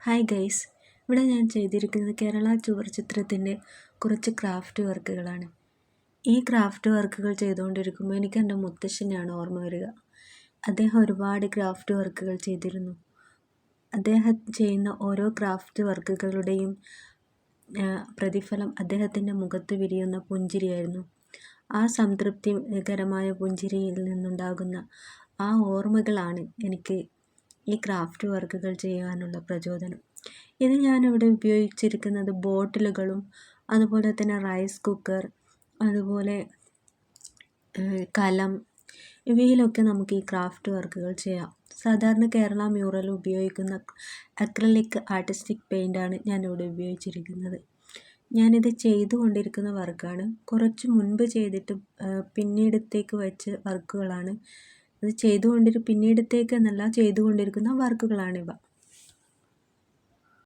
Hi guys ഇവിടെ ഞാൻ ചെയ്തിരിക്കുന്നത് കേരള ചുവർ ചിത്രത്തിന്റെ കുറച്ച് ക്രാഫ്റ്റ് വർക്കുകളാണ് ഈ ക്രാഫ്റ്റ് വർക്കുകൾ ചെയ്തുകൊണ്ടിരിക്കുമ്പോൾ എനിക്ക് എന്റെ മുത്തശ്ശനെയാണ് ഓർമ്മ വരിക. അദ്ദേഹം ഒരുപാട് ക്രാഫ്റ്റ് വർക്കുകൾ ചെയ്തിരുന്നു. അദ്ദേഹം ചെയ്യുന്ന ഓരോ ക്രാഫ്റ്റ് വർക്കുകളുടെയും പ്രതിഫലം അദ്ദേഹത്തിന്റെ മുഖത്ത് വിരിയുന്ന പുഞ്ചിരിയായിരുന്നു. ആ സംതൃപ്തികരമായ പുഞ്ചിരിയിൽ നിന്നുണ്ടാകുന്ന ആ ഓർമ്മകളാണ് എനിക്ക് ഈ ക്രാഫ്റ്റ് വർക്കുകൾ ചെയ്യാനുള്ള പ്രചോദനം. ഇത് ഞാനിവിടെ ഉപയോഗിച്ചിരിക്കുന്നത് ബോട്ടിലുകളും അതുപോലെ തന്നെ റൈസ് കുക്കർ അതുപോലെ കലം ഇവയിലൊക്കെ നമുക്ക് ഈ ക്രാഫ്റ്റ് വർക്കുകൾ ചെയ്യാം. സാധാരണ കേരള മ്യൂറൽ ഉപയോഗിക്കുന്ന അക്രലിക് ആർട്ടിസ്റ്റിക് പെയിന്റാണ് ഞാനിവിടെ ഉപയോഗിച്ചിരിക്കുന്നത്. ഞാനിത് ചെയ്തുകൊണ്ടിരിക്കുന്ന വർക്കാണ്. കുറച്ച് മുൻപ് ചെയ്തിട്ട് പിന്നീടത്തേക്ക് വെച്ച വർക്കുകളാണ് ഇത് ചെയ്തുകൊണ്ടിരിക്കുന്ന പിന്നീടത്തേക്ക് എന്നല്ല ചെയ്തുകൊണ്ടിരിക്കുന്ന വർക്കുകളാണിവ.